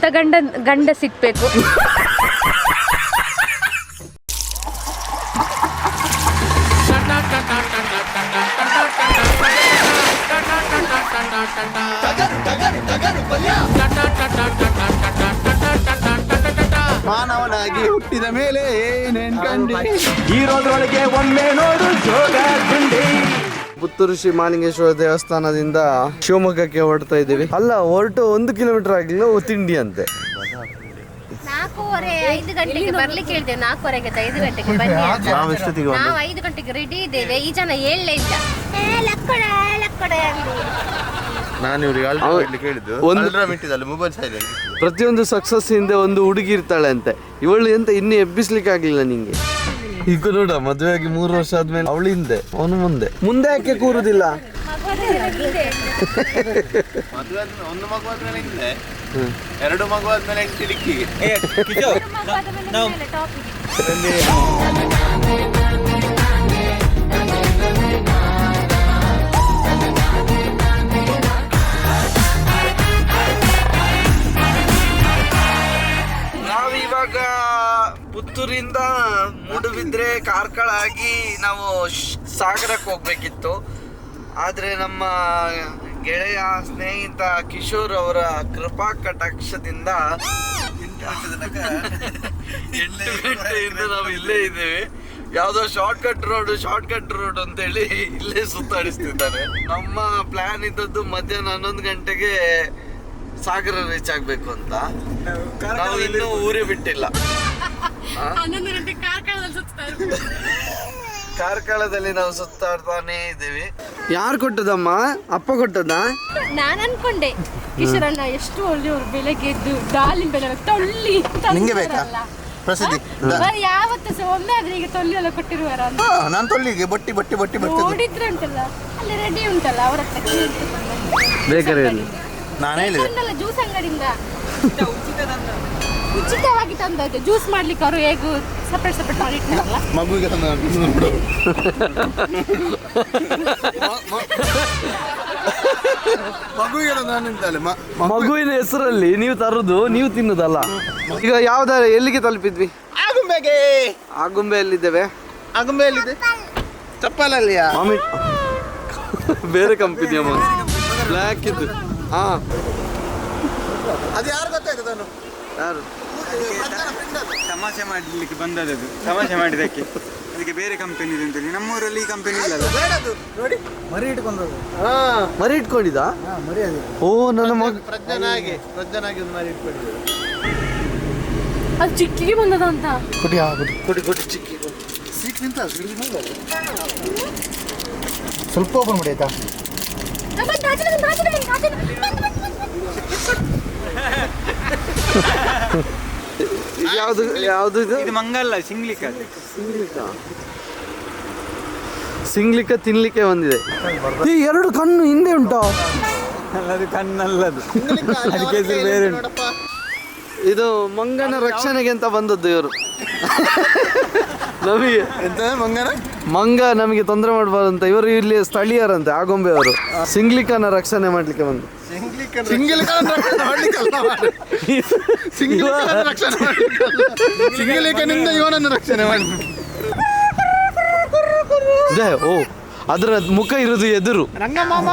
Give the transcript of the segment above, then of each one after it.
ಅಂತ ಗಂಡ ಗಂಡ ಸಿಗ್ಬೇಕು ಮಾನವನಾಗಿ ಹುಟ್ಟಿದ ಮೇಲೆ ಏನೇನ್ ಕಂಡಿ? ಈರೋದ್ರೊಳಗೆ ಒಮ್ಮೆ ನೋಡು ಜೋಗ ಗುಂಡಿ. ಪುತ್ತೂರು ಶ್ರೀ ಮಾಲಿಂಗೇಶ್ವರ ದೇವಸ್ಥಾನದಿಂದ ಶಿವಮೊಗ್ಗಕ್ಕೆ ಹೊರಡ್ತಾ ಇದ್ದೀವಿ. ಅಲ್ಲ ಹೊರಟು ಒಂದು ಕಿಲೋಮೀಟರ್ ಆಗಿಲ್ಲ ತಿಂಡಿ ಅಂತೆ. ನಾಲ್ಕೂವರೆ ಐದು ಗಂಟೆಗೆ ಬರ್ಲಿಕ್ಕೆ ನಾಲ್ಕೂವರೆಗೆ ಐದು ಗಂಟೆಗೆ ಬನ್ನಿ ಅಂತ. ನಾವು ಎಷ್ಟೊತ್ತಿಗೆ ನಾವು ಐದು ಗಂಟೆಗೆ ರೆಡಿ ಇದ್ದೇವೆ. ಈ ಜನ ಹೇಳಲೇ ಇಲ್ಲ. ಏ, ಲಕ್ಕಡೆ ಲಕ್ಕಡೆ ಅಂದು. ನಾನು ಇವ್ರಿಗೆ ಹೇಳಿದ್ದು. ಒಂದು- ಅಲ್ಟ್ರಾ ಮಿಟ್ಟಿದಲ್ಲಿ ಮೊಬೈಲ್ ಸೈಲೆಂಟ್ ಪ್ರತಿಯೊಂದು ಸಕ್ಸಸ್ ಹಿಂದೆ ಒಂದು ಹುಡುಗಿ ಇರ್ತಾಳೆ ಅಂತೆ. ಇವಳು ಎಂತ ಇನ್ನೂ ಎಬ್ಬಿಸ್ಲಿಕ್ಕೆ ಆಗ್ಲಿಲ್ಲ ನಿಂಗೆ. ಈಗ ನೋಡ ಮದುವೆ ಆಗಿ ಮೂರು ವರ್ಷ ಆದ್ಮೇಲೆ ಅವಳು ಹಿಂದೆ ಅವನು ಮುಂದೆ. ಮುಂದೆ ಯಾಕೆ ಕೂರುದಿಲ್ಲ? ಎರಡು ಮಗು ಆದ್ಮೇಲೆ ಡಿಕ್ಕಿಗೆ ಪುತ್ತೂರಿಂದ ಮೂಡುಬಿದ್ರೆ ಕಾರ್ಕಳ ಆಗಿ ನಾವು ಸಾಗರಕ್ಕೆ ಹೋಗ್ಬೇಕಿತ್ತು. ಆದರೆ ನಮ್ಮ ಗೆಳೆಯ ಸ್ನೇಹಿತ ಕಿಶೋರ್ ಅವರ ಕೃಪಾ ಕಟಾಕ್ಷದಿಂದ ಎಂಟು ಗಂಟೆಯಿಂದ ನಾವು ಇಲ್ಲೇ ಇದ್ದೇವೆ. ಯಾವುದೋ shortcut road shortcut road ಅಂತ ಹೇಳಿ ಇಲ್ಲೇ ಸುತ್ತಾಡಿಸ್ತಿದ್ದಾರೆ. ನಮ್ಮ ಪ್ಲಾನ್ ಇದ್ದದ್ದು ಮಧ್ಯಾಹ್ನ ಹನ್ನೊಂದು ಗಂಟೆಗೆ ಸಾಗರ ರೀಚ್ ಆಗಬೇಕು ಅಂತ. ನಾವು ಇನ್ನೂ ಊರೇ ಬಿಟ್ಟಿಲ್ಲ. ಆ? ಕಾರ್ಕಳದಲ್ಲಿ ನಾವು ಸುತ್ತಾಡ್ತಾನೆ ಇದ್ದೀವಿ. ಯಾರು ಕೊಟ್ಟದಮ್ಮ? ಅಪ್ಪ ಕೊಟ್ಟದ? ನಾನ್ ಅನ್ಕೊಂಡೆ ಕಿಶೋರಣ್ಣ ಎಷ್ಟು ಒಳ್ಳೆಯವರು ಬೆಳಗ್ಗೆ ಎದ್ದು ದಾಳಿಂಬೆ ಎಲ್ಲ ತೊಳ್ಳಿ ನಿಂಗೆ ಬೇಕಾ? ಪ್ರಸಿದ್ಧಿ? ಬರೀ ಯಾವತ್ತು ಸಹ ಒಮ್ಮೆ ಆದ್ರೆ ಈಗ ತೊಲ್ಲಿ ಎಲ್ಲ ಕೊಟ್ಟಿರುವಾರ ಅಂತ. ನಾನು ತೊಳ್ಳಿಗೆ ಬಟ್ಟಿ ಬಟ್ಟಿ ಬಟ್ಟಿ ಬರ್ತದೆ. ನೋಡಿದ್ರೆ ಉಂಟಲ್ಲ ಅಲ್ಲಿ ರೆಡಿ ಉಂಟಲ್ಲ ಅವರ ಹತ್ರ ಬೇಕರಿಯಲ್ಲಿ ನಾನು ಹೇಳಿದೆ ಜ್ಯೂಸ್ ಅಂಗಡಿಯಿಂದ. ಉಚಿತವಾಗಿ ತಂದದ್ದು. ಜ್ಯೂಸ್ ಮಾಡ್ಲಿಕ್ಕೆ ಅವರು ಹೇಗೂ ಸಪ್ರೇಟ್ ಸಪ್ರೇಟ್ ಮಾಡಿ ಇಟ್ಟಾರಲ್ಲ? ಮಗುವಿಗೆ ತಂದ ಬಿಡು ಮಗುವಿಗೆ ನಾನು ನಿಂತಲ್ಲ. ಮಗುವಿನ ಹೆಸರಲ್ಲಿ ನೀವು ತರದು ನೀವು ತಿನ್ನುದಲ್ಲ. ಈಗ ಯಾವ್ದಾರ ಎಲ್ಲಿಗೆ ತಲುಪಿದ್ವಿ? ಆಗುಂಬೆಗೆ. ಆಗುಂಬೆಯಲ್ಲಿದ್ದೇವೆ ಆಗುಂಬೆಯಲ್ಲಿದೆ ಚಪ್ಪಲಲ್ಲಿಯಾ ಬೇರೆ ಕಂಪನಿಯ ಬ್ಲ್ಯಾಕ್ ಇದ್ದು. ಹಾ. ಅದು ಯಾರು ಗೊತ್ತಾಯ್ತು ನಾನು ಯಾರು? ತಮಾಷೆ ಮಾಡಲಿಕ್ಕೆ ಬಂದದ್ದು ತಮಾಷೆ ಮಾಡಿದಕ್ಕೆ ಅದಕ್ಕೆ ಬೇರೆ ಕಂಪನಿ ಇದೆ ಅಂತೇಳಿ. ನಮ್ಮೂರಲ್ಲಿ ಈ ಕಂಪನಿ ಇಲ್ಲಲ್ಲ ನೋಡಿ. ಮರಿ ಹಾ. ಮರಿ ಇಟ್ಕೊಂಡಿದ್ದ? ಓ ನನ್ನ ಮಗ ಪ್ರಜ್ಞನಾಗಿ ಪ್ರಜ್ಞನಾಗಿ ಒಂದು ಮರಿ ಇಟ್ಕೊಂಡಿದ್ದೆ. ಅದು ಚಿಕ್ಕಿಗೆ ಬಂದದ ಅಂತ. ಕುಡಿ ಆಗುದು ಕೊಡಿ. ಕೊಡಿ ಚಿಕ್ಕಿ ಸೀಕ್ ನಿಂತ ಸ್ವಲ್ಪ ಓಪನ್ ಮಾಡಿ ಆಯ್ತಾ? ಯಾವ್ದು ಯಾವುದು ಇದು? ಇದು ಮಂಗಲ್ಲ ಸಿಂಗ್ಲಿಕ. ಸಿಂಗ್ಲಿಕ? ಸಿಂಗ್ಲಿಕ್ಕೆ ತಿನ್ಲಿಕ್ಕೆ ಬಂದಿದೆ. ಈ ಎರಡು ಕಣ್ಣು ಹಿಂದೆ ಉಂಟಾ? ಅದು ಕಣ್ಣಲ್ಲದು. ಅದಕ್ಕೆ ಹೆಸರು ಬೇರೆ ಉಂಟು. ಇದು ಮಂಗನ ರಕ್ಷಣೆಗೆ ಅಂತ ಬಂದದ್ದು ಇವರು. ನಮಗೆ. ಎಂತ ಮಂಗನ? ಮಂಗ ನಮಗೆ ತೊಂದರೆ ಮಾಡಬಾರ್ದು ಅಂತ. ಇವರು ಇಲ್ಲಿ ಸ್ಥಳೀಯರಂತೆ ಆಗೊಂಬೆ ಅವರು ಸಿಂಗ್ಲಿಕನ ರಕ್ಷಣೆ ಮಾಡ್ಲಿಕ್ಕೆ ಬಂದು ಸಿಂಗಿಲ್ ಸಿಂಗಲ್ ಸಿಂಗಿಲ್ ರಕ್ಷಣೆ ಸಿಂಗಿಲಿಕನಿಂದ ಇವನನ್ನು ರಕ್ಷಣೆ ಮಾಡಿ. ಇದೆ ಓ ಅದರ ಮುಖ ಇರೋದು ಎದುರು. ರಂಗ ಮಾಮ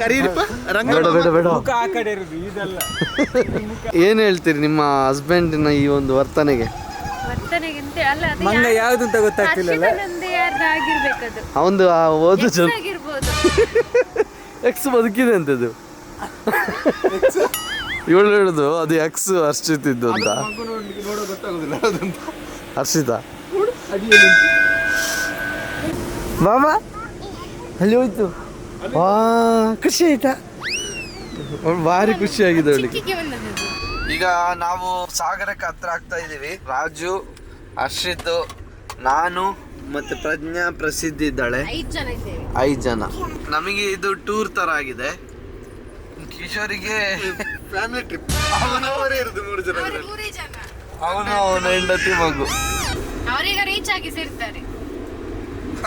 ಕರೀರಿಪ್ಪ ರಂಗ ಬೇಡ ಬೇಡ ಬೇಡ. ಮುಖ ಆ ಕಡೆ ಇರುದು ಇದಲ್ಲ. ಏನ್ ಹೇಳ್ತೀರಿ ನಿಮ್ಮ ಹಸ್ಬೆಂಡಿನ ಈ ಒಂದು ವರ್ತನೆಗೆ? ವರ್ತನೆಗಿಂತ ಅಲ್ಲ ಅದು ಮಂಗ ಯಾವ್ದು ಅಂತ ಗೊತ್ತಾಗ್ತಿಲ್ಲ ಹರ್ಷಿತನಂದು ಯಾರ್ದು ಆಗಿರ್ಬೇಕದು ಅವಂದು ಆ ಓದು ಜನ ಎಕ್ಸ್ ಬದುಕಿದೆ ಅಂತದ್ದು. ಇವಳು ಹೇಳುದು ಅದು ಎಕ್ಸ್ ಅಂತ. ನೋಡೋ ಗೊತ್ತಾಗುದಿಲ್ಲ ಅದಂತ ಹರ್ಷಿತ. ಮಾಮಾ ಅಲ್ಲಿ ಹೋಯ್ತು. ವಾ ಖುಷಿ ಆಯ್ತಾ? ಅವ್ಳು ಭಾರಿ ಖುಷಿ ಆಗಿದೆ ಅವಳಿಗೆ. ಈಗ ನಾವು ಸಾಗರಕ್ಕೆ ಹತ್ರ ಆಗ್ತಾ ಇದೀವಿ ರಾಜು ಹರ್ಷಿತ್ ನಾನು ಮತ್ತೆ ಪ್ರಜ್ಞಾ ಪ್ರಸಿದ್ಧಿ ಇದ್ದಾಳೆ. ಐದು ಜನ ಐದು ಜನ. ನಮಗೆ ಇದು ಟೂರ್ ತರ ಆಗಿದೆ. ಕಿಶೋರಿಗೆ ಫ್ಯಾಮಿಲಿ ಟ್ರಿಪ್ ಅವನವರೇ ಇರುದು ಮೂರು ಜನ ಅವರು ಮೂರೇ ಜನ. ಅವನು ಅವನ ಹೆಂಡತಿ ಮಗು. ಅವರೀಗ ರೀಚ್ ಆಗಿ ಸೇರ್ತಾರೆ.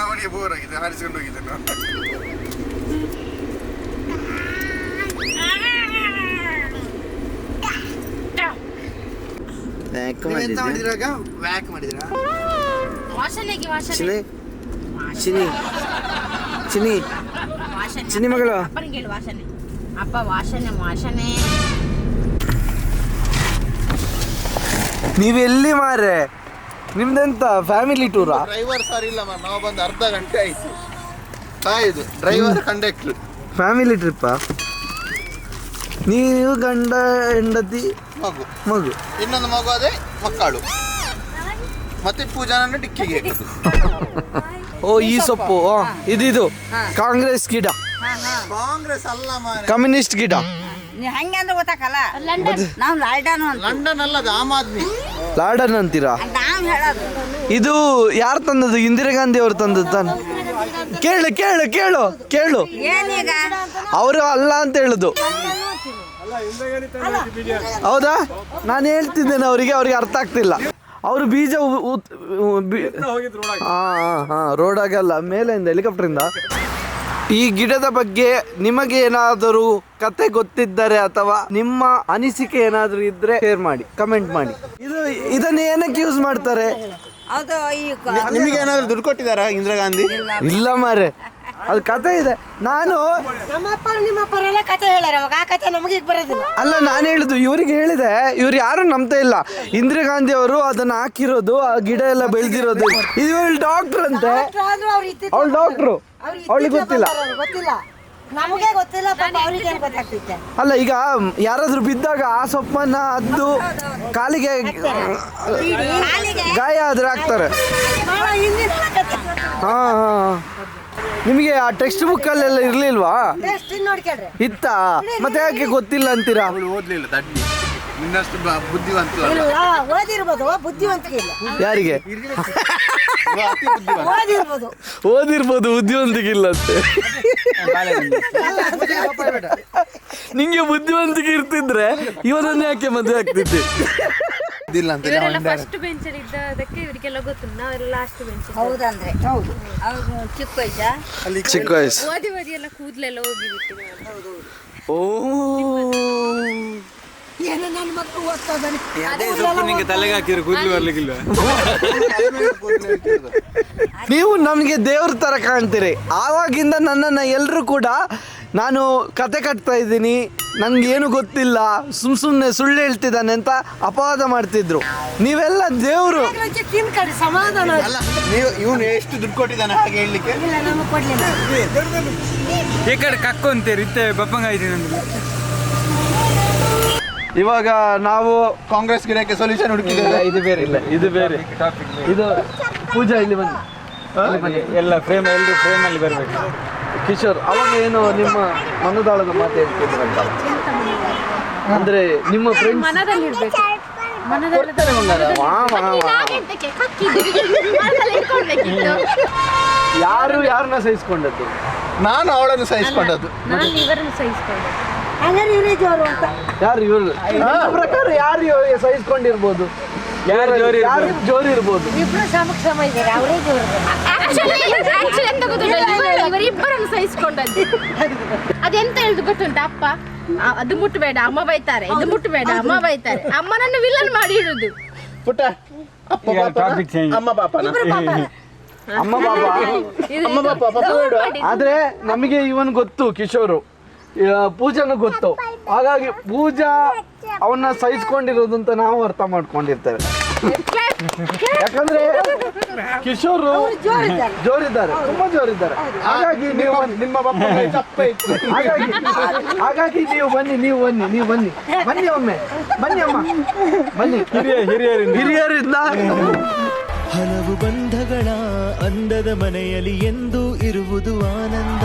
ಅವನಿಗೆ ಬೋರ್ ಆಗಿದೆ ಹಾರಿಸಿಕೊಂಡು ಹೋಗಿದ್ದೆ ನಾನು ವ್ಯಾಕ್ ನೀವೆಂತ ಮಾಡಿದ್ರಾಗ ವ್ಯಾಕ್ ಮಾಡಿದ್ರಾ ವಾಸನೆಗೆ ವಾಸನೆ. ಚಿನಿ ಚಿನಿ ಚಿನಿ ವಾಸನೆ ಚಿನಿ ಮಗಳು. ಅಪ್ಪನಿಗೆ ಹೇಳು ವಾಸನೆ. ಅಪ್ಪ ವಾಸನೆ ವಾಸನೆ ನೀವೆಲ್ಲಿ ಮಾರೆ ನಿಮ್ದೆಂತ ಫ್ಯಾಮಿಲಿ ಟೂರಾ ಡ್ರೈವರ್ ಸರ್ ಇಲ್ಲ ಮಾರ್ ನಾವು ಬಂದು ಅರ್ಧ ಗಂಟೆ ಆಯ್ತು. ಇದು ಡ್ರೈವರ್ ಕಂಡಕ್ಟರ್ ಫ್ಯಾಮಿಲಿ ಟ್ರಿಪ್ಪಾ ನೀವು ಗಂಡ ಹೆಂಡತಿ ಮಗು. ಮಗು. ಇನ್ನೊಂದು ಮಗು ಅದೇ ಮಕ್ಕಳು. ಮತ್ತೆ ಪೂಜಾ ಡಿಕ್ಕಿಗೆ. ಓ ಈ ಸೊಪ್ಪು ಇದು ಇದಿದು. ಕಾಂಗ್ರೆಸ್ ಗಿಡ. ಕಾಂಗ್ರೆಸ್ ಅಲ್ಲ ಕಮ್ಯುನಿಸ್ಟ್ ಗಿಡ. ನೀ ಹಂಗೆ ಅಂದ್ರೆ ಗೊತ್ತಾಕಲ್ಲ? ಲಂಡನ್. ನಾವು ಲಾಲ್ಡಾನು ಅಂತ ಲಂಡನ್ ಅಲ್ಲದ ಆಮ್ ಆದ್ಮಿ. ಲಾರ್ಡನ್ ಅಂತೀರಾ? ನಾವು ಹೇಳೋದು. ಇದು ಯಾರು ತಂದದ್ದು? ಇಂದಿರಾ ಗಾಂಧಿ ಅವರು ತಂದದ್ದು ತಾನು. ಕೇಳು ಕೇಳು ಕೇಳು ಕೇಳು. ಏನೀಗ ಅವರು ಅಲ್ಲ ಅಂತ ಹೇಳುದು. ಹೌದಾ? ನಾನು ಹೇಳ್ತಿದ್ದೇನೆ ಅವರಿಗೆ ಅವ್ರಿಗೆ ಅರ್ಥ ಆಗ್ತಿಲ್ಲ. ಅವರು ಬೀಜ ಉ- ಉತ್- ಉ- ಬಿ- ಹಾ ಹಾ ಹಾ ರೋಡಾಗಲ್ಲ ಮೇಲಿಂದ ಹೆಲಿಕಾಪ್ಟರಿಂದ ಈ ಗಿಡದ ಬಗ್ಗೆ ನಿಮಗೆ ಏನಾದರೂ ಕತೆ ಗೊತ್ತಿದ್ದರೆ ಅಥವಾ ನಿಮ್ಮ ಅನಿಸಿಕೆ ಏನಾದರೂ ಇದ್ರೆ ಶೇರ್ ಮಾಡಿ ಕಮೆಂಟ್ ಮಾಡಿ. ಇದು ಇದನ್ನ ಏನಕ್ಕೆ ಯೂಸ್ ಮಾಡ್ತಾರೆ? ಈ ನಿಮಗೆ ಏನಾದ್ರು ದುಡ್ಡು ಕೊಟ್ಟಿದ್ದಾರಾ ಇಂದಿರಾ ಗಾಂಧಿ? ಇಲ್ಲ ಮಾರೆ. ಅದು ಕತೆ ಇದೆ. ನಾನು ನಮ್ಮಪ್ಪ ನಿಮ್ಮಪ್ಪರೆಲ್ಲ ಕತೆ ಹೇಳ್ಯಾರ ಅವಾಗ ಆ ಕತೆ ನಮಗೆ ಈಗ ಬರೋದಿಲ್ಲ. ಅಲ್ಲ ನಾನು ಹೇಳಿದ್ದು ಇವ್ರಿಗೆ ಹೇಳಿದೆ ಇವ್ರು ಯಾರು ನಂಬ್ತಾ ಇಲ್ಲ. ಇಂದಿರಾ ಗಾಂಧಿ ಅವರು ಅದನ್ನ ಹಾಕಿರೋದು ಆ ಗಿಡ ಎಲ್ಲ ಬೆಳೆದಿರೋದು. ಇವ್ರ ಡಾಕ್ಟರ್ ಅಂತೆ. ಆದ್ರೂ ಅವ್ರು ಅವಳು ಡಾಕ್ಟ್ರು ಅವಳಿಗೆ ಗೊತ್ತಿಲ್ಲ. ಗೊತ್ತಿಲ್ಲ. ನಮಗೆ ಗೊತ್ತಿಲ್ಲ ಪಾಪ ಅವ್ರಿಗೆ ಏನು ಗೊತ್ತಾಗ್ತಿತ್ತೆ? ಅಲ್ಲ ಈಗ ಯಾರಾದ್ರೂ ಬಿದ್ದಾಗ ಆ ಸೊಪ್ಪನ್ನ ಅದ್ದು ಕಾಲಿಗೆ ಗಾಯ ಆದ್ರೆ ಹಾಕ್ತಾರೆ. ಭಾಳ ಹಿಂದಿನ ಕತೆ. ಹಾ ಹಾ. ನಿಮಗೆ ಆ ಟೆಕ್ಸ್ಟ್ ಬುಕ್ ಅಲ್ಲೆಲ್ಲ ಇರ್ಲಿಲ್ವಾ? ಇತ್ತ? ಮತ್ತೆ ಯಾಕೆ ಗೊತ್ತಿಲ್ಲ ಅಂತೀರಾ? ಓದ್ಲಿಲ್ಲ ದಡ್ಡಿ ನಿನ್ನಷ್ಟು ಬುದ್ಧಿವಂತ ಇಲ್ಲ ಓದಿರ್ಬೋದು ಬುದ್ಧಿವಂತಿಕೆ ಇಲ್ಲ. ಯಾರಿಗೆ? ಓದಿರ್ಬೋದು. ಬುದ್ಧಿವಂತಿಕೆ ಇಲ್ಲ ಅಂತೆ. ನಿಂಗೆ ಬುದ್ಧಿವಂತಿಕೆ ಇರ್ತಿದ್ರೆ ಇವನನ್ನ ಯಾಕೆ ಮದುವೆ ಆಗ್ತಿದ್ದೆ? ಇದಿಲ್ಲ ಅಂತ ಇವರೆಲ್ಲ ಫಸ್ಟ್ ಬೆಂಚಲ್ಲಿ ಇದ್ದದಕ್ಕೆ ಇವರಿಗೆಲ್ಲ ಗೊತ್ತು ನಾವೆಲ್ಲ ಲಾಸ್ಟ್ ಬೆಂಚ್ ಹೌದಂದ್ರೆ. ಹೌದು. ಅವ್ರು ಚಿಕ್ಕ ವಯಸ್ಸಾ? ಚಿಕ್ಕ ವಯಸ್ಸು. ಓದಿ ಓದಿ ಎಲ್ಲ ಕೂದಲೆಲ್ಲ ಹೌದು. ಓ. ಏನು ನನ್ನ ಮಕ್ಕಳು ಓದ್ತಾ ಇದ್ದಾನೆ ಅದೇ ಸೊಪ್ಪು ನಿಂಗೆ ತಲೆಗೆ ಹಾಕಿದ್ರೆ ಕೂದಲು ಬರ್ಲಿಕ್ಕಿಲ್ವ? ನೀವು ನಮಗೆ ದೇವ್ರ ತರ ಕಾಣ್ತೀರಿ. ಆವಾಗಿಂದ ನನ್ನನ್ನು ಎಲ್ಲರೂ ಕೂಡ ನಾನು ಕತೆ ಕಟ್ತಾ ಇದ್ದೀನಿ. ನನಗೇನು ಗೊತ್ತಿಲ್ಲ. ಸುಮ್ ಸುಮ್ಮನೆ ಸುಳ್ಳು ಹೇಳ್ತಿದ್ದಾನೆ ಅಂತ ಅಪವಾದ ಮಾಡ್ತಿದ್ರು. ನೀವೆಲ್ಲ ದೇವರು. ತಿನ್ಕಡಿ ಸಮಾಧಾನ. ಅಲ್ಲ ನೀವು ಇವನು ಎಷ್ಟು ದುಡ್ಡು ಕೊಟ್ಟಿದ್ದಾನೆ ಹಾಗೆ ಹೇಳಲಿಕ್ಕೆ? ಇಲ್ಲ ನಮಗೆ ಕೊಡ್ಲಿಲ್ಲ. ಈ ಕಡೆ ಕಕ್ಕೊಂತೀರಿ ಇತ್ತೆ ಬಪ್ಪಂಗ ಆಯ್ತು ನಂದು ಇವಾಗ ನಾವು ಕಾಂಗ್ರೆಸ್ ಗಿಡಕ್ಕೆ ಸೊಲ್ಯೂಷನ್ ಹುಡುಕಿದ್ದೇವೆ. ಇದು ಬೇರೆ ಇಲ್ಲ. ಇದು ಬೇರೆ. ಇದು ಪೂಜಾ ಇಲ್ಲಿ ಬಂದು ಎಲ್ಲ ಫ್ರೇಮ್ ಎಲ್ಲರೂ ಫ್ರೇಮಲ್ಲಿ ಬರಬೇಕು. ಕಿಶೋರ್ ಅವಾಗ ಏನು ನಿಮ್ಮ ಮನದಾಳದ ಮಾತು ಅಂತ? ಅಂದ್ರೆ ನಿಮ್ಮ ಫ್ರೆಂಡ್ಸ್ ಮನದಲ್ಲಿ ಯಾರು ಯಾರನ್ನ ಸಹಿಸ್ಕೊಂಡದ್ದು? ನಾನು ಅವಳನ್ನು ಸಹಿಸ್ಕೊಂಡದ್ದು. ನಾನು ಇವರನ್ನು ಸಹಿಸ್ಕೊಂಡೆ ಹಂಗಾರೆ ಇವರೇ ಜೋರು ಅಂತ. ಯಾರು ಇವರು? ಪ್ರಕಾರ ಯಾರು ಸಹಿಸ್ಕೊಂಡಿರ್ಬೋದು? ಯಾರು ಜೋರು ಯಾರು ಜೋರು ಇರ್ಬೋದು? ಇಬ್ರು ಸಮಕ್ಕೆ ಸಮ ಇದ್ದಾರೆ ಅವರೇ ಜೋರು. ಆಕ್ಚುಲಿ ಎಂತ ಗೊತ್ತಿಲ್ಲ ಇವರಿಬ್ಬರನ್ನು ಸಹಿಸ್ಕೊಂಡದ್ದು. ಅದೆಂತ ಹೇಳುದು ಗೊತ್ತುಂಟ ಅಪ್ಪ? ಆ, ಅದು ಮುಟ್ಬೇಡ ಅಮ್ಮ ಬೈತಾರೆ ಇದು ಮುಟ್ಬೇಡ ಅಮ್ಮ ಬೈತಾರೆ. ಅಮ್ಮನನ್ನು ವಿಲನ್ ಮಾಡಿ ಇಡುದು. ಪುಟ್ಟ ಅಪ್ಪ ಈಗ ಪಾಪನ? topic change. ಅಮ್ಮ ಪಾಪನ? ಅಮ್ಮ ಅಮ್ಮ ಪಾಪ ಪಾಪ ಬೇಡ. ಆದ್ರೆ ನಮಗೆ ಇವನ್ ಗೊತ್ತು ಕಿಶೋರು. ಪೂಜಾನು ಗೊತ್ತು. ಹಾಗಾಗಿ ಪೂಜಾ ಅವನ್ನ ಸಹಿಸ್ಕೊಂಡಿರೋದು ಅಂತ ನಾವು ಅರ್ಥ ಮಾಡ್ಕೊಂಡಿರ್ತೇವೆ. ಯಾಕಂದ್ರೆ ಕಿಶೋರು ಜೋರಿದ್ದಾರೆ. ತುಂಬಾ ಜೋರಿದ್ದಾರೆ. ಹಾಗಾಗಿ ನೀವು ಬನ್ನಿ. ನಿಮ್ಮ ಹಾಗಾಗಿ ಹಾಗಾಗಿ ನೀವು ಬನ್ನಿ ನೀವು ಬನ್ನಿ ನೀವು ಬನ್ನಿ. ಬನ್ನಿ ಒಮ್ಮೆ. ಬನ್ನಿ ಅಮ್ಮ. ಬನ್ನಿ. ಹಿರಿಯ ಹಿರಿಯರಿಂದ. ಹಿರಿಯರಿಂದ. ಹಲವು ಬಂಧಗಳ ಅಂದದ ಮನೆಯಲ್ಲಿ ಎಂದು ಇರುವುದು ಆನಂದ.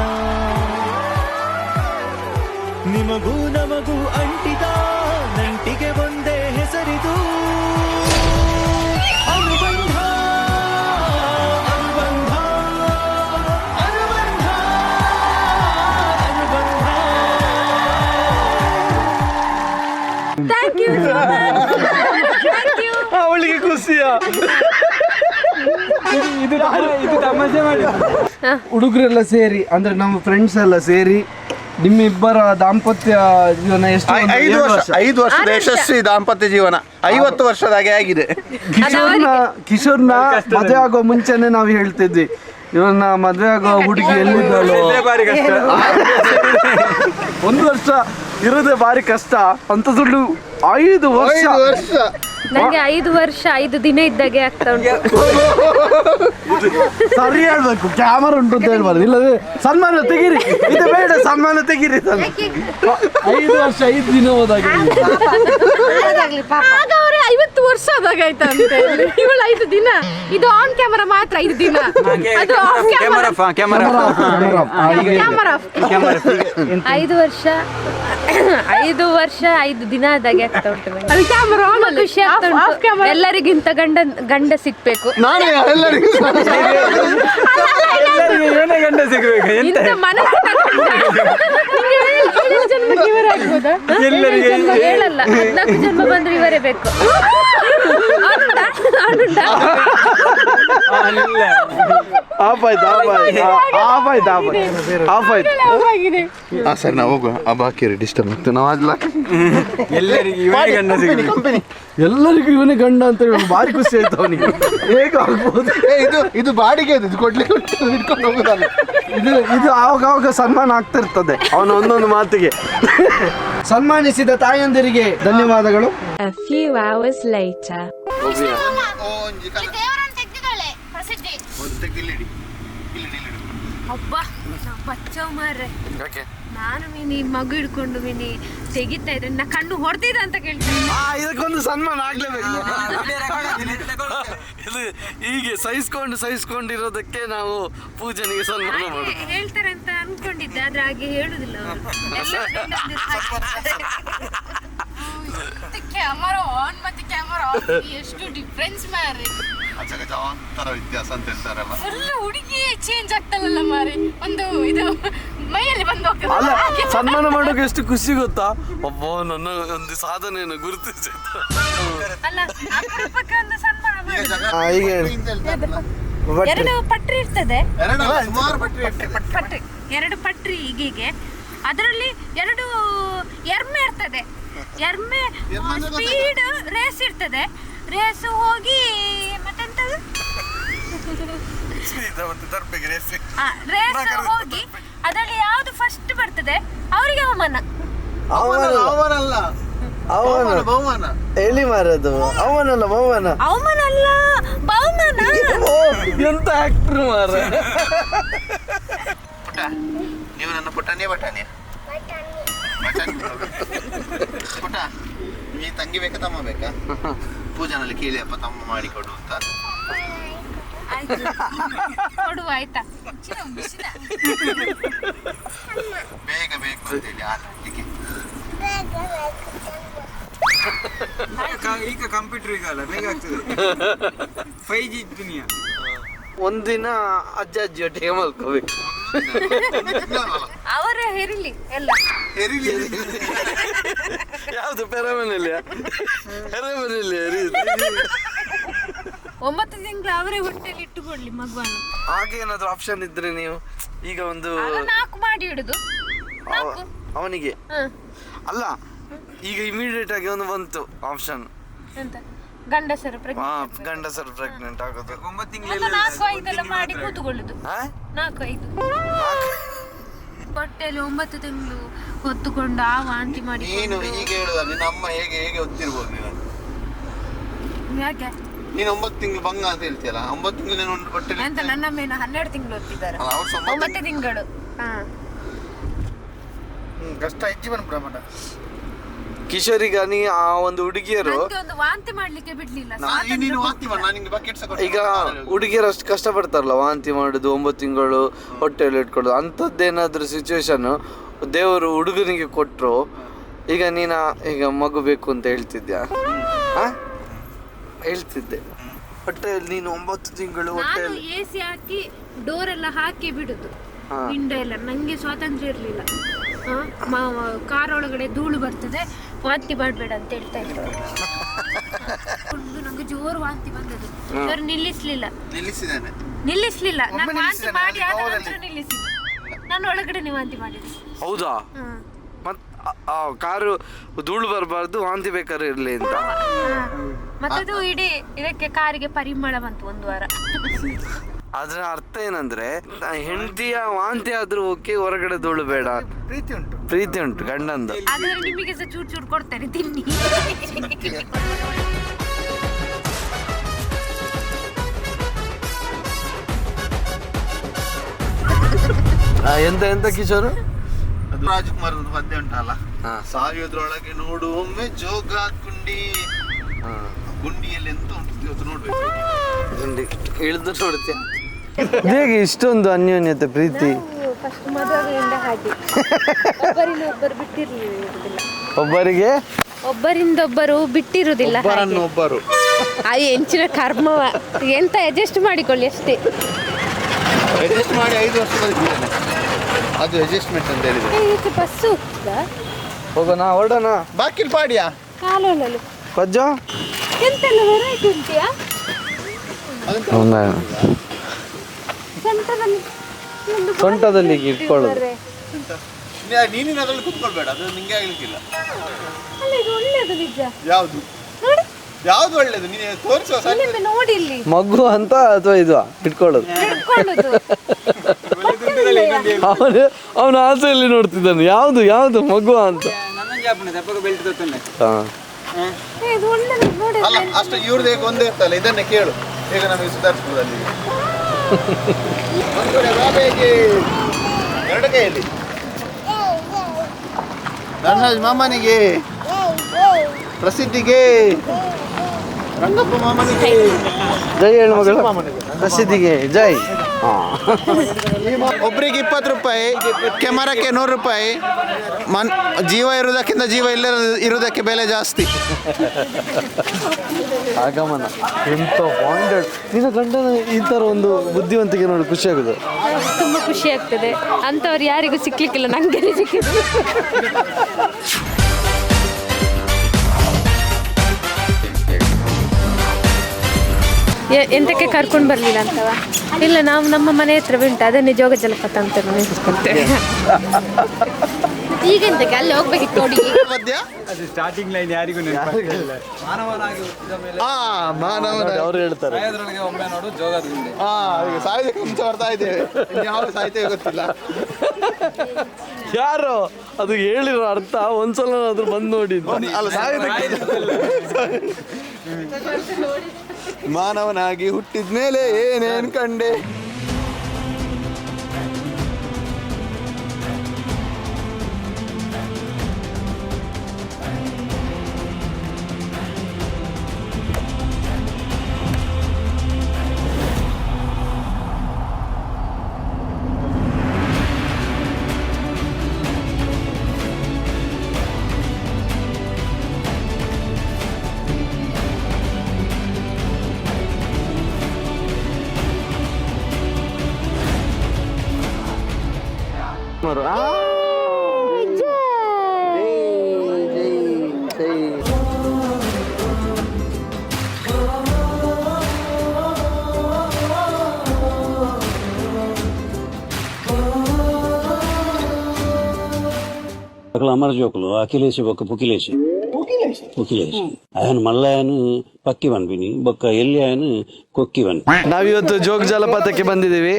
ನಿಮಗೂ ನಮಗೂ ಅಂಟಿದ ನಂಟಿಗೆ ಒಂದೇ ಹೆಸರಿದು. ಅನುಬಂಧ ಅನುಬಂಧ ಅನುಬಂಧ ಅನುಬಂಧ. ಅವಳಿಗೆ ಖುಷಿಯ? ಇದು ಇದು ತಮಾಷೆ ಮಾಡಿ ಹುಡುಗರೆಲ್ಲ ಸೇರಿ ಅಂದ್ರೆ ನಮ್ಮ ಫ್ರೆಂಡ್ಸ್ ಎಲ್ಲ ಸೇರಿ ನಿಮ್ಮಿಬ್ಬರ ದಾಂಪತ್ಯ ಜೀವನ ಎಷ್ಟು ಐ- ಒಂದು ಐದು ವರ್ಷ ಐದು ವರ್ಷದ ಯಶಸ್ವಿ ದಾಂಪತ್ಯ ಜೀವನ ಐವತ್ತು ವರ್ಷದಾಗೆ ಆಗಿದೆ ಕಿಶೋರ್ನ ಕಿಶೋರ್ನ ಮದುವೆ ಆಗೋ ಮುಂಚೆನೆ ನಾವು ಹೇಳ್ತಿದ್ವಿ ಇವನ್ನ ಮದುವೆ ಆಗೋ ಹುಡುಗಿ ಎಲ್ಲಿದ್ದಾಳು ಇದೇ ಬಾರಿ ಕಷ್ಟ ಒಂದು ವರ್ಷ ಇರೋದೇ ಭಾರಿ ಕಷ್ಟ. ಅಂತ ಸುಳ್ಳು ಐದು ವರ್ಷ. ಐದು ವರ್ಷ. ನಂಗೆ ಐದು ವರ್ಷ ಐದು ದಿನ ಇದ್ದಾಗೆ ಆಗ್ತಾ ಉಂಟು. ಸರಿ ಹೇಳ್ಬೇಕು. ಕ್ಯಾಮರಾ ಉಂಟು ಅಂತ ಹೇಳ್ಬಾರ್ದು. ಇಲ್ಲದೆ ಸನ್ಮಾನ ತೆಗೀರಿ. ಇದು ಬೇಡ ಸನ್ಮಾನ ತೆಗೀರಿ ಸರ್ ಐದು ವರ್ಷ ಐದು ದಿನ ಹೋದಾಗ ಆಗ ಅವ್ರೆ ಐವತ್ತು ವರ್ಷ ಆದಾಗಾಯ್ತು ಅಂತ ಹೇಳಿ ಇವಳು ಐದು ದಿನ. ಇದು ಆನ್ ಕ್ಯಾಮರಾ ಮಾತ್ರ ಐದು ದಿನ. ಅದು off camera camera camera camera ಐದು ವರ್ಷ. ಐದು ವರ್ಷ ಐದು ದಿನ ಆದಾಗೆ ಆಗ್ತಾ ಉಂಟು ಖುಷಿ ಆಗ್ತಾ ಆಫ್ ಉಂಟು. ಎಲ್ಲರಿಗಿಂತ ಗಂಡ ಗಂಡ ಸಿಗ್ಬೇಕು ನಾನು ಎಲ್ಲರಿಗೂ ಎಲ್ಲರಿಗೂ ಗಂಡ ಸಿಗ್ಬೇಕು ಎಂತ? ಇಂಥ ಮನಸ್ಸಿನ ನಿಮ್ಗೆ ಏಳು- ಏಳು ಜನ್ಮಕ್ಕೆ ಇವರೇ ಆಗ್ಬೋದಾ? ಎಲ್ಲರಿಗೆ ಜನ್ಮ ಹೇಳಲ್ಲ. ಹದಿನಾಲ್ಕು ಜನ್ಮ ಬಂದ್ರೆ ಇವರೇ ಬೇಕು. ಆಫ್ ಆಯ್ತು ಆಫ್ ಆಯ್ತು ಆಫ್ ಆಯ್ತು ಆಫ್ ಆಯ್ತು ಆಫ್ ಆಯ್ತು. ಹಾ ಸರಿ ನಾವು ಹೋಗುವ. ಆ ಬಾಕಿ ಡಿಸ್ಟರ್ಬ್ ಆಗ್ತದೆ. ನಾವು ಅಲ್ಲ. ಎಲ್ಲರಿಗೂ ಇವನೇ ಗಂಡ ಎಲ್ಲರಿಗೂ ಇವನೇ ಗಂಡ ಅಂತ ಹೇಳಿ ಭಾರಿ ಖುಷಿ ಆಯ್ತು ಅವನಿಗೆ. ಹೇಗೆ ಆಗ್ಬೋದು? ಇದು ಇದು ಬಾಡಿಗೆ ಇದು ಕೊಡ್ಲಿಕ್ಕೆ ಕೊಟ್ಟು ಇಟ್ಕೊಂಡು ಹೋಗುದಲ್ಲ ಇದು ಇದು ಆವಾಗ ಆವಾಗ ಸನ್ಮಾನ ಆಗ್ತಿರ್ತದೆ ಅವನ ಒಂದೊಂದು ಮಾತಿಗೆ. ಸನ್ಮಾನಿಸಿದ ತಾಯಂದಿರಿಗೆ ಧನ್ಯವಾದಗಳು. A few hours later. ಅಬ್ಬಾ ನಾವು ಬಚ್ಚವ್ ಮಾರ್ರೆ ನಾನು ಮಿನಿ ಮಗು ಹಿಡ್ಕೊಂಡು ಮಿನಿ ತೆಗಿತಾ ಇದ್ರೆ ನಾ ಕಣ್ಣು ಹೊಡೆದಿದೆ ಅಂತ ಕೇಳ್ತೀನಿ. ಇದಕ್ಕೊಂದು ಸನ್ಮಾನ ಆಗ್ಲೇಬೇಕು. ಇದು ಹೀಗೆ ಸಹಿಸ್ಕೊಂಡು ಸಹಿಸ್ಕೊಂಡಿರೋದಕ್ಕೆ ನಾವು ಪೂಜನಿಗೆ ಸನ್ಮಾನ ಹಾಗೆ ಹೇಳ್ತಾರೆ ಅಂತ ಅನ್ಕೊಂಡಿದ್ದೆ ಆದ್ರೆ ಹಾಗೆ ಹೇಳುದಿಲ್ಲ ಅವರು. ಕ್ಯಾಮರಾ ಆನ್ ಮತ್ತೆ ಕ್ಯಾಮರಾ ಆಫ್ ಎಷ್ಟು ಡಿಫ್ರೆನ್ಸ್ ಮಾರಿ ಒಂಥರ ವ್ಯತ್ಯಾಸ ಅಂತ ಹೇಳ್ತಾರಲ್ಲ ಫುಲ್ ಹುಡುಗಿ ಚೇಂಜ್ ಆಗ್ತಲ್ಲ ಮಾರಿ. ಒಂದು ಇದು ಮೈಯಲ್ಲಿ ಬಂದು ಅಲ್ಲ ಹಾಗೆ. ಸನ್ಮಾನ ಮಾಡೋಕೆ ಎಷ್ಟು ಖುಷಿ ಗೊತ್ತಾ? ಒಬ್ಬ ನನ್ನ ಒಂದು ಸಾಧನೆಯನ್ನು ಗುರುತಿಸಿದ್ದು ಅಲ್ಲ ಅಪರೂಪಕ್ಕೆ ಒಂದು ಸನ್ಮಾನ ಮಾಡುದು. ಈಗ ಹೇಳಿ. ಎರಡು ಪಟ್ರಿ. ಇರ್ತದೆ. ಎರಡು ಸುಮಾರು ಇರ್ತದೆ. ಪಟ್ರಿ ಎರಡು ಪಟ್ರಿ ಹೀಗೆ ಅದರಲ್ಲಿ ಎರಡು ಎರ್ಮೆ ಇರ್ತದೆ. ಎರ್ಮೆ ಸ್ಪೀಡ್ ರೇಸ್ ಇರ್ತದೆ. ರೇಸ್ ಹೋಗಿ ರೇಸ್. ಹೋಗಿ ಅದರಲ್ಲಿ ಯಾವ್ದು ಫಸ್ಟ್ ಬರ್ತದೆ? ಅವರಿಗೆ ಅವಮಾನ. ಅವನಲ್ಲ, ಅವನಲ್ಲ ಅವನ ಬಹುಮಾನ, ಬಹುಮಾನ. ಹೇಳಿ ಮಾರದು. ಅವನಲ್ಲ ಅವನ ಅವಮಾನ ಅಲ್ಲ ಬಹುಮಾನ. ಎಂತ ಆಕ್ಟರ್ ಮಾರ ಪುಟ ನೀವು ನನ್ನ ಪುಟ್ಟನೇ ಬಟಾಣಿ. ಪುಟ ನೀ ಈ ತಂಗಿ ಬೇಕಾ ತಮ್ಮ ಬೇಕಾ? ಪೂಜಾನಲ್ಲಿ ಕೇಳಿ ಅಪ್ಪ ತಮ್ಮ ಮಾಡಿಕೊಡು ಅಂತ ಕೊಡುವ ಆಯ್ತಾ? ಬೇಗ ಬೇಕು ಅಂತೇಳಿ ಆಡ್ಲಿಕ್ಕೆ ಈಗ ಕಂಪ್ಯೂಟರ್ ಈಗ ಅಲ್ಲ ಬೇಗ ಆಗ್ತದೆ. ಫೈವ್ ಜಿ ದುನಿಯಾ. ಒಂದಿನ ಅಜ್ಜ ಅಜ್ಜಿ ಒಟ್ಟಿಗೆ ಮಲ್ಕೋಬೇಕು ಅವರೇ ಹೆರಿಲಿ ಎಲ್ಲ. ಯಾವ್ದು ಪೆರಮನೆಯಲ್ಲಿ ಪೆರಮನೆಯಲ್ಲಿ ಒಂಬತ್ತು ತಿಂಗಳು ಅವರೇ ಹೊಟ್ಟೆಲಿ ಇಟ್ಟುಕೊಳ್ಳಿ ಮಗುವನ್ನು. ಹಾಗೆ ಏನಾದ್ರು ಆಪ್ಷನ್ ಇದ್ರೆ ನೀವು ಈಗ ಒಂದು ಆಗ ನಾಲ್ಕು ಮಾಡಿ ಇಡುದು. ಅವ- ಅವನಿಗೆ? ಹ. ಅಲ್ಲ ಈಗ ಇಮಿಡಿಯೇಟ್ ಆಗಿ ಒಂದು ಬಂತು ಆಪ್ಷನ್ ಎಂತ? ಗಂಡಸರ ಹಾ ಪ್ರೆಗ್ನೆಂಟ್ ಗಂಡಸರು ಪ್ರೆಗ್ನೆಂಟ್ ಆಗೋದು. ಒಂಬತ್ತು ತಿಂಗಳು ನಾಲ್ಕು ಐದೆಲ್ಲ ಮಾಡಿ ಕೂತುಕೊಳ್ಳುದು. ಹಾ? ನಾಲ್ಕು ಐದು. ಹೊಟ್ಟೆಲಿ ಒಂಬತ್ತು ತಿಂಗಳು ಹೊತ್ತುಕೊಂಡು ಆ ವಾಂತಿ ಮಾಡಿ ನೀನು ಹೀಗೆ ಹೇಳುದ ನಿನ್ನ ಅಮ್ಮ ಹೇಗೆ ಹೇಗೆ ಒತ್ತಿರ್ಬೋದು ನೀನು? ಯಾಕೆ? ನೀನು ಒಂಬತ್ತು ತಿಂಗಳು ಬಂಗ ಅಂತ ಹೇಳ್ತೀಯಲ್ಲ ಒಂಬತ್ತು ತಿಂಗಳು ಹೊಟ್ಟೆ ಎಂತ ನನ್ನ ಮೇಲೆ ಹನ್ನೆರಡು ತಿಂಗಳು ಒಂಬತ್ತು ತಿಂಗಳು. ಕಷ್ಟ ಜೀವನ ಪ್ರಮಾಣ ಕಿಶೋರಿಗೆ ನೀ ಆ ಒಂದು ಹುಡುಗಿಯರು ಒಂದು ವಾಂತಿ ಮಾಡ್ಲಿಕ್ಕೆ ಬಿಡ್ಲಿಲ್ಲ ನಾನು ನೀನು ವಾಂತಿ ನಾನು ನಿಂಗೆ ಬಕೆಟ್ ಸಹ ಈಗ ಹುಡುಗಿಯರು ಅಷ್ಟು ಕಷ್ಟಪಡ್ತಾರಲ್ಲ ವಾಂತಿ ಮಾಡುದು ಒಂಬತ್ತು ತಿಂಗಳು ಹೊಟ್ಟೆಯಲ್ಲಿ ಇಟ್ಕೊಳ್ಳೋದು ಅಂಥದ್ದೇನಾದ್ರೂ ಸಿಚುವೇಶನ್ ದೇವರು ಹುಡುಗನಿಗೆ ಕೊಟ್ಟರು ಈಗ ನೀನ ಈಗ ಮಗು ಬೇಕು ಅಂತ ಹೇಳ್ತಿದ್ಯಾ? ಆ? ಹೇಳ್ತಿದ್ದೆ. ಹೊಟ್ಟೆಯಲ್ಲಿ ನೀನು ಒಂಬತ್ತು ತಿಂಗಳು ನಾನು ಹೊಟ್ಟೆಯಲ್ಲಿ ಎ ಸಿ ಹಾಕಿ ಡೋರ್ ಎಲ್ಲ ಹಾಕಿ ಬಿಡುದು. ವಿಂಡೋ ಎಲ್ಲ. ನಂಗೆ ಸ್ವಾತಂತ್ರ್ಯ ಇರಲಿಲ್ಲ. ಕಾರ್ ಒಳಗಡೆ ಧೂಳು ಬರ್ತದೆ. ವಾಂತಿ ಮಾಡ್ಬೇಡ ಅಂತ ಹೇಳ್ತಾ ಇದ್ರು. ನಂಗೆ ಜೋರು ವಾಂತಿ ಬಂದದ್ದು. ಅವ್ರು ನಿಲ್ಲಿಸ್ಲಿಲ್ಲ. ನಿಲ್ಲಿಸಿದ್ದಾನೆ. ನಿಲ್ಲಿಸ್ಲಿಲ್ಲ. ನಾನು ವಾಂತಿ ಮಾಡಿ ನಾನು ಆದ. ನಂತರ ನಿಲ್ಲಿಸಿದ್ದು. ನಾನು ಒಳಗಡೆ ವಾಂತಿ ಮಾಡಿದೆ ಹೌದಾ? ಹ್ಮ್. ಮತ್ ಆ- ಆ ಕಾರು ಧೂಳು ಬರಬಾರ್ದು ವಾಂತಿ ಬೇಕಾದ್ರೆ ಇರಲಿ ಅಂತ. ಮತ್ತದು ಇಡೀ ಇದಕ್ಕೆ ಕಾರಿಗೆ ಪರಿಮಳ ಬಂತು ಒಂದು ವಾರ. ಅದರ ಅರ್ಥ ಏನಂದ್ರೆ ಹೆಂಡತಿಯ ವಾಂತಿ ಆದ್ರೂ ಓಕೆ ಹೊರಗಡೆ ಧೂಳು ಬೇಡ. ಪ್ರೀತಿ ಉಂಟು. ಪ್ರೀತಿ ಉಂಟು ಗಂಡಂದು. ಆದ್ರೆ ನಿಮಗೆ ಸಹ ಚೂರು ಕೊಡ್ತಾರೆ ತಿನ್ನಿ. ಎಂತ ಎಂತ ಕಿಶೋರು? ರಾಜಕುಮಾರ್ ಪದ್ಯ ಉಂಟಲ್ಲ. ಸಾಯೋದ್ರೊಳಗೆ ನೋಡು ಒಮ್ಮೆ ಜೋಗ ಗುಂಡಿ ಗುಂಡಿಯಲ್ಲಿ ಎಂತ ಉಂಟು? ಇವತ್ತು ನೋಡ್ಬೇಕು. ಗುಂಡಿ. ಇಳಿದು ನೋಡುತ್ತೆ ಹೇಗೆ ಇಷ್ಟೊಂದು ಅನ್ಯೋನ್ಯತೆ ಪ್ರೀತಿ? ಒಬ್ಬರಿಗೆ ಮದುವೆಯಿಂದ ಹಾಗೆ. ಒಬ್ಬರಿಂದ ಒಬ್ಬರು ಬಿಟ್ಟಿರುವುದಿಲ್ಲ. ಒಬ್ಬರಿಗೆ? ಒಬ್ಬರು ಆ ಹೆಂಚಿನ ಕರ್ಮವ ಎಂತ ಅಡ್ಜಸ್ಟ್ ಮಾಡಿಕೊಳ್ಳಿ ಅಷ್ಟೇ. ಅಡ್ಜಸ್ಟ್ ಮಾಡಿ ಐದು ವರ್ಷ ಅದು ಅಡ್ಜಸ್ಟ್ಮೆಂಟ್ ಅಂತ ಹೇಳಿದೆ ಇದು ಬಸ್ಸು ಹೋಗೋಣ ಹೊರಡೋಣ. ಬಾಕಿಲ್ ಪಾಡಿಯಾ? ಕಾಲೋಲಲ್ಲಿ ಪಜ್ಜ ಎಂತೆಲ್ಲ ವೆರೈಟಿ ಉಂಟಿಯಾ? ಸೆಂಟರಲ್ಲಿ ಒಂದು ಸೊಂಟದಲ್ಲಿ ಇಟ್ಕೊಳ್ಳೋದು. ಬರ್ರೆ. ನೀನಿನ ಅದ್ರಲ್ಲಿ ಕುತ್ಕೊಳ್ಬೇಡ ಅದು ನಿಂಗೆ ಆಗ್ಲಿಕ್ಕಿಲ್ಲ. ಅಲ್ಲ ಇದು ಒಳ್ಳೇದು ನಿಜ. ಯಾವುದು? ನೋಡಿ. ಯಾವ್ದು ಒಳ್ಳೇದು ನೀನು ತೋರಿಸುವ ಇಲ್ಲಿಂದ ನೋಡಿ ಇಲ್ಲಿ. ಮಗು ಅಂತ ಅಥವಾ ಇದು? ಇಟ್ಕೊಳ್ಳೋದು. ಹಿಡ್ಕೊಳ್ಳೋದು ಅವನು ಅವನು ಆಸೆಯಲ್ಲಿ ನೋಡ್ತಿದ್ದಾನೆ. ಯಾವುದು ಯಾವುದು ಮಗುವ ಅಂತ. ಹಾ. ಅಲ್ಲ ಅಷ್ಟು ಇವ್ರದ್ದು ಹೇಗೆ ಒಂದೇ ಇರ್ತಲ್ಲ ಇದನ್ನೇ ಕೇಳು. ಈಗ ನಮಗೆ ಸುಧಾರಿಸ್ಬೋದು ಅಲ್ಲಿ. ಒಂದು ಕಡೆ ಬಾಬೆಗೆ ಎರಡು ಕೈಯಲ್ಲಿ. ನನ್ನ ಮಾಮನಿಗೆ. ಪ್ರಸಿದ್ಧಿಗೆ. ರಂಗಪ್ಪ ಮಾಮನಿಗೆ. ಜೈ ಹೇಳು ಮಗಳು ಪ್ರಸಿದ್ಧಿಗೆ ಜೈ. ಒಬ್ರಿಗೆ ಇಪ್ಪತ್ತು ರೂಪಾಯಿ ಕೆಮರಕ್ಕೆ ನೂರು ರೂಪಾಯಿ ಮನ್ ಜೀವ ಇರುವುದಕ್ಕಿಂತ ಜೀವ ಇಲ್ಲ ಇರುವುದಕ್ಕೆ ಬೆಲೆ ಜಾಸ್ತಿ. ಆಗಮನ. ಎಂತ ಬಾಂಡೆಡ್ ನಿನ್ನ ಗಂಡನ ಈ ಥರ ಒಂದು ಬುದ್ಧಿವಂತಿಕೆ ನೋಡಿ ಖುಷಿ ಆಗುದು? ತುಂಬಾ ಖುಷಿ ಆಗ್ತದೆ. ಅಂತವ್ರು ಯಾರಿಗೂ ಸಿಕ್ಲಿಕ್ಕಿಲ್ಲ ನಂಗೆ ಸಿಕ್ಕಿದ್ರು ಎಂತಕ್ಕೆ ಕರ್ಕೊಂಡು ಬರ್ಲಿಲ್ಲ ಅಂತವ? ಇಲ್ಲ ನಾವು ನಮ್ಮ ಮನೆ ಹತ್ರ ಉಂಟು ಅದೇ ಜೋಗ ಜಲಪಾತ ಅಂತ ನೆನೆಸ್ಕೊಳ್ತೇವೆ ಅಲ್ಲಿ ಹೋಗ್ಬೇಕಿತ್ತು ನೋಡಿ. ಮಧ್ಯ? ಅದು ಸ್ಟಾರ್ಟಿಂಗ್ ಲೈನ್ ಯಾರಿಗೂ ನೆನಪಾಗಿಲ್ಲ ಮಾನವನಾಗಿ ಹುಟ್ಟಿದ ಮೇಲೆ ಆ ಮಾನವನ ಅವ್ರು ಹೇಳ್ತಾರೆ. ಸಾಯೋದ್ರೊಳಗೆ ಒಮ್ಮೆ ನೋಡು ಜೋಗದ ಗುಂಡೆ ಆ ಈಗ ಸಾಯೋದಕ್ಕೆ ಮುಂಚೆ ಬರ್ತಾ ಇದ್ದೇವೆ. ಇನ್ನು ಸಾಯ್ತೇವೆ ಗೊತ್ತಿಲ್ಲ. ಯಾರು? ಅದು ಹೇಳಿರೋ ಅರ್ಥ ಒಂದ್ಸಲ ಆದ್ರೂ ಬಂದು ನೋಡಿ ಅಲ್ಲ ಸಾಯೋದಕ್ಕೆ ಮಾನವನಾಗಿ ಹುಟ್ಟಿದ ಮೇಲೆ ಏನೇನ್ ಕಂಡೆ? ఒకళ్ళు అమర జోకులు అఖిలేష్ బొక్క పుకిలేష్ పుకిలేష్ ವಕೀಲೇಶ್ ವಕೀಲೇಶ್ ಆಯನ್ ಮಲ್ಲಯ್ಯನು ಪಕ್ಕಿ ಬಂದ್ಬಿನಿ. ಬೊಕ್ಕ ಎಲ್ಲಿಯನು ಕೊಕ್ಕಿ ಬಂದ್ ನಾವಿವತ್ತು ಜೋಗ ಜಲಪಾತಕ್ಕೆ ಬಂದಿದೀವಿ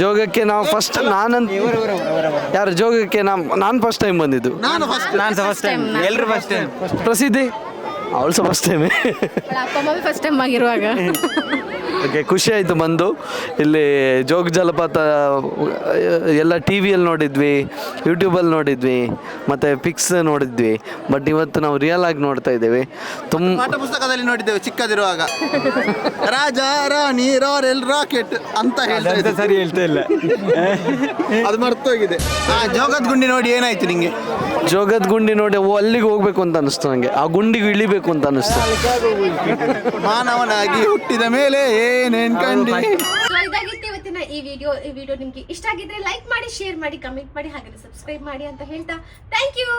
ಜೋಗಕ್ಕೆ ನಾವು ಫಸ್ಟ್ ನಾನಂತ ಯಾರು ಜೋಗಕ್ಕೆ ನಾನ್ ನಾನು ಫಸ್ಟ್ ಟೈಮ್ ಬಂದಿದ್ದು. ನಾನು ಫಸ್ಟ್ ಟೈಮ್ ಎಲ್ಲರೂ ಫಸ್ಟ್ ಟೈಮ್ ಪ್ರಸಿದ್ಧಿ? ಅವಳು ಫಸ್ಟ್ ಟೈಮ್ ಅಪ್ಪ ಫಸ್ಟ್ ಟೈಮ್ ಆಗಿರುವಾಗ. ಓಕೆ ಖುಷಿ ಆಯಿತು ಬಂದು. ಇಲ್ಲಿ ಜೋಗ ಜಲಪಾತ ಎಲ್ಲ ಟಿ ವಿಯಲ್ಲಿ ನೋಡಿದ್ವಿ ಯೂಟ್ಯೂಬಲ್ಲಿ ನೋಡಿದ್ವಿ ಮತ್ತು ಪಿಕ್ಸ್ ನೋಡಿದ್ವಿ. ಬಟ್ ಇವತ್ತು ನಾವು ರಿಯಲ್ ಆಗಿ ನೋಡ್ತಾ ಇದ್ದೇವೆ. ತುಂಬ ಪಾಠ ಪುಸ್ತಕದಲ್ಲಿ ನೋಡಿದ್ದೇವೆ ಚಿಕ್ಕದಿರುವಾಗ. ರಾಜ ರಾಣಿ ರಾರೆಲ್ ರಾಕೆಟ್ ಅಂತ ಹೇಳ್ತಾ ಸರಿ ಹೇಳ್ತಾ ಇಲ್ಲ. ಅದು ಮರ್ತೋಗಿದೆ. ಆ ಜೋಗದ ಗುಂಡಿ ನೋಡಿ ಏನಾಯ್ತು ನಿಂಗೆ? ಜೋಗದ ಗುಂಡಿ ನೋಡಿ ಓ ಅಲ್ಲಿಗೆ ಹೋಗ್ಬೇಕು ಅಂತ ಅನಿಸ್ತು ನನಗೆ ಆ ಗುಂಡಿಗೆ ಇಳಿಬೇಕು ಅಂತ ಅನಿಸ್ತು. ಮಾನವನಾಗಿ ಹುಟ್ಟಿದ ಮೇಲೆ ಏನೇನ್ ಕಂಡಿ? ಸೊ ಇದಾಗಿತ್ತು ಇವತ್ತಿನ ಈ ವಿಡಿಯೋ ಈ ವಿಡಿಯೋ ನಿಮ್ಗೆ ಇಷ್ಟ ಆಗಿದ್ರೆ ಲೈಕ್ ಮಾಡಿ ಶೇರ್ ಮಾಡಿ ಕಮೆಂಟ್ ಮಾಡಿ ಹಾಗೆ ಸಬ್ಸ್ಕ್ರೈಬ್ ಮಾಡಿ ಅಂತ ಹೇಳ್ತಾ ಥ್ಯಾಂಕ್ ಯು